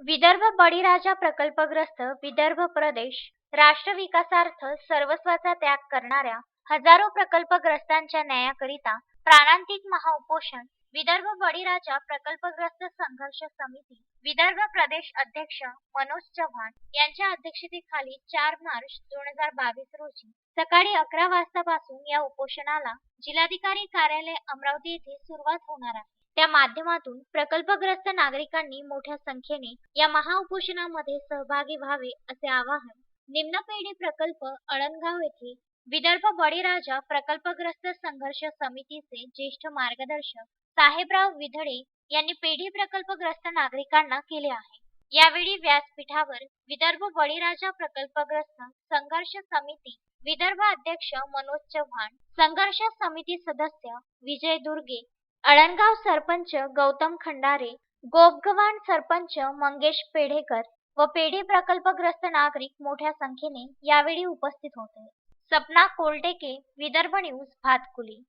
विदर्भ बळीराजा प्रकल्पग्रस्त विदर्भ प्रदेश राष्ट्र विकासार्थ सर्वस्वाचा त्याग करणाऱ्या हजारो प्रकल्पग्रस्तांच्या न्यायाकरिता प्राणांतिक महाउपोषण विदर्भ बळीराजा प्रकल्पग्रस्त संघर्ष समिती विदर्भ प्रदेश अध्यक्ष मनोज चव्हाण यांच्या अध्यक्षतेखाली चार मार्च दोन हजार बावीस रोजी सकाळी अकरा वाजतापासून या उपोषणाला जिल्हाधिकारी कार्यालय अमरावती येथे सुरुवात होणार आहे. त्या माध्यमातून प्रकल्पग्रस्त नागरिकांनी मोठ्या संख्येने या महाउपोषणामध्ये सहभागी व्हावे असे आवाहन निम्नपेढी प्रकल्प अळणगाव येथे विदर्भ बळीराजा प्रकल्पग्रस्त संघर्ष समितीचे ज्येष्ठ मार्गदर्शक साहेबराव विधडे यांनी पेढी प्रकल्पग्रस्त नागरिकांना केले आहे. यावेळी व्यासपीठावर विदर्भ बळीराजा प्रकल्पग्रस्त संघर्ष समिती विदर्भ अध्यक्ष मनोज चव्हाण संघर्ष समिती सदस्य विजय दुर्गे अळणगाव सरपंच गौतम खंडारे गोपगव्हाण सरपंच मंगेश पेढेकर व पेढी प्रकल्पग्रस्त नागरिक मोठ्या संख्येने यावेळी उपस्थित होते. सपना कोलटेके विदर्भ न्यूज भातकुली.